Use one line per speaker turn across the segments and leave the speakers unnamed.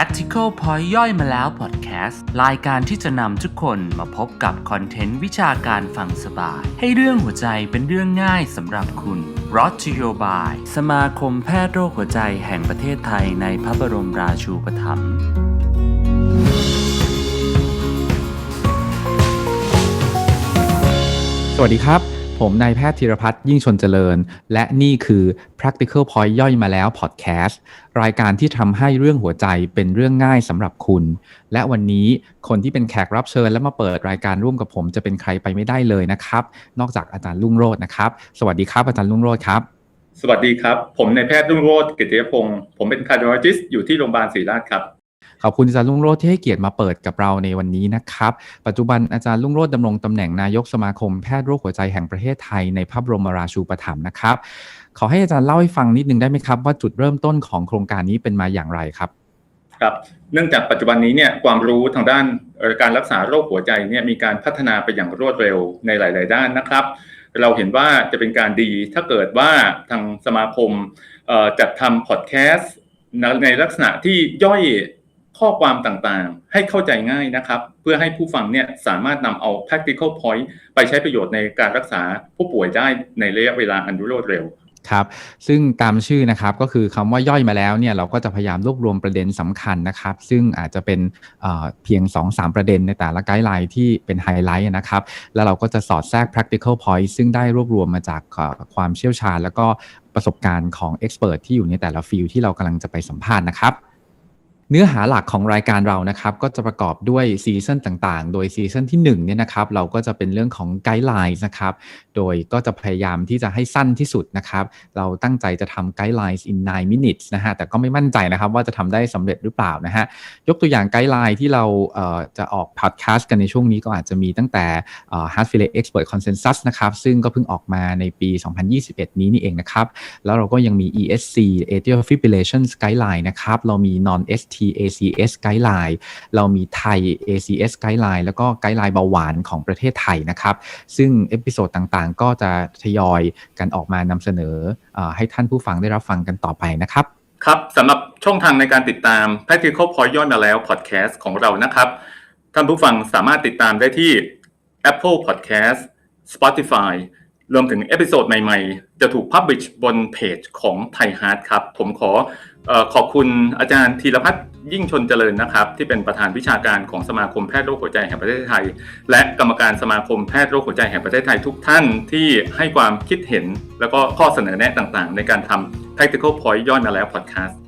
Practical Point ย่อยมาแล้วพอดแคสต์รายการที่จะนำทุกคนมาพบกับคอนเทนต์วิชาการฟังสบาย ให้เรื่องหัวใจเป็นเรื่องง่ายสำหรับคุณ brought to you by สมาคมแพทย์โรคหัวใจแห่งประเทศไทยในพระบรมราชูปถัมภ์
สวัสดีครับ ผมนายแพทย์ธีรพัฒน์ยิ่งชนเจริญ และนี่คือ practical point ย่อยมาแล้ว podcast รายการที่ทำให้เรื่องหัวใจเป็นเรื่องง่ายสำหรับคุณ และวันนี้คนที่เป็นแขกรับเชิญและมาเปิดรายการร่วมกับผมจะเป็นใครไปไม่ได้เลยนะครับ นอกจากอาจารย์ลุ่งโรจน์นะครับ สวัสดีครับอาจารย์ลุ่งโรจน์ครับ
สวัสดีครับ ผมนายแพทย์รุ่งโรจน์กิติยพงศ์ผมเป็น cardiologist อยู่ที่โรงพยาบาลศรีราชครับ
ขอบคุณอาจารย์ลุงโรจน์ที่ให้เกียรติมาเปิดกับเราในวันนี้นะครับ ปัจจุบันอาจารย์ลุงโรจน์ดำรงตำแหน่งนายกสมาคมแพทย์โรคหัวใจแห่งประเทศไทยในพระบรมราชูปถัมภ์นะครับ ขอให้อาจารย์เล่าให้ฟังนิดนึงได้ไหมครับ ว่าจุดเริ่มต้นของโครงการนี้เป็นมาอย่างไรครับ
ครับ เนื่องจากปัจจุบันนี้เนี่ยความรู้ทางด้านการรักษาโรคหัวใจเนี่ยมีการพัฒนาไปอย่างรวดเร็วในหลาย ๆ ด้านนะครับ เราเห็นว่าจะเป็นการดีถ้าเกิดว่าทางสมาคมเอ่อจัดทำพอดแคสต์ในลักษณะที่ย่อย ข้อความต่างๆ ให้เข้าใจง่ายนะครับ เพื่อให้ผู้ฟังเนี่ยสามารถนำเอา practical point ไปใช้ประโยชน์ในการรักษาผู้ป่วยได้ในระยะเวลาอันรวดเร็ว
ครับซึ่งตามชื่อนะครับก็คือคำว่าย่อยมาแล้วเนี่ยเราก็จะพยายามรวบรวมประเด็นสำคัญนะครับ ซึ่งอาจจะเป็นเเพียง 2-3 ประเด็นในแต่ละไกด์ไลน์ที่เป็นไฮไลท์นะครับ แล้วเราก็จะสอดแทรก practical point ซึ่งได้รวบรวมมาจากความเชี่ยวชาญ แล้วก็ประสบการณ์ของ expert ที่อยู่ในแต่ละฟิลที่เรากำลังจะไปสัมภาษณ์นะครับ เนื้อหาหลักของรายการเรานะครับ ก็จะประกอบด้วยซีซันต่างๆ โดยซีซันที่1เนี่ยนะครับ เราก็จะเป็นเรื่องของไกด์ไลน์นะครับ โดยก็จะพยายามที่จะให้สั้นที่สุดนะครับ เราตั้งใจจะทำไกด์ไลน์ in 9 minutes นะฮะ แต่ก็ไม่มั่นใจนะครับว่าจะทำได้สำเร็จหรือเปล่านะฮะ ยกตัวอย่างไกด์ไลน์ที่เราเจะออกพอดแคสต์กันในช่วงนี้ก็อาจจะมีตั้งแต่ Heart Failure Expert Consensus นะครับ ซึ่งก็เพิ่งออกมาในปี 2021 นี้นี่เองนะครับ แล้วเราก็ยังมี ESC Atrial Fibrillation Guideline นะครับ เรามี Non ST ACS Guideline เรามีไทย ACS Guideline แล้วก็ไกด์ไลน์เบาหวานของประเทศไทยนะครับ ซึ่งเอพิโซดต่างๆ ก็จะทยอยกันออกมานำเสนออให้ท่านผู้ฟังได้รับฟังกันต่อไปนะครับ
ครับสำหรับช่องทางในการติดตาม Practical Point ย่อยมาแล้ว Podcast ของเรานะครับ ท่านผู้ฟังสามารถติดตามได้ที่ Apple Podcast Spotify รวมถึงเอพิโซดใหม่ๆ จะถูก Publish บนเพจของไทยฮาร์ดครับ ผมขอขอบคุณอาจารย์ธีรพัฒน์ยิ่งชนเจริญนะครับ ที่เป็นประธานวิชาการของสมาคมแพทย์โรคหัวใจแห่งประเทศไทย และกรรมการสมาคมแพทย์โรคหัวใจแห่งประเทศไทยทุกท่านที่ให้ความคิดเห็น แล้วก็ข้อเสนอแนะต่างๆ ในการทำ Practical Point ย่อยมาแล้ว Podcast ค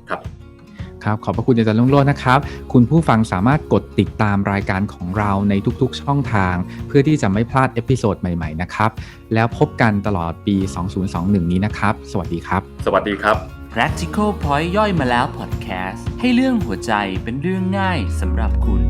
รับ
ครับขอบพระคุณอาจารย์ลุงโรจน์นะครับ คุณผู้ฟังสามารถกดติดตามรายการของเราในทุกๆ ช่องทาง เพื่อที่จะไม่พลาดเอพิโซดใหม่ๆนะครับ แล้วพบกันตลอดปี 2021 นี้นะครับ สวัสดีครับ
สวัสดีครับ
Practical Point ย่อยมาแล้วพอดแคสต์ให้เรื่องหัวใจเป็นเรื่องง่ายสำหรับคุณ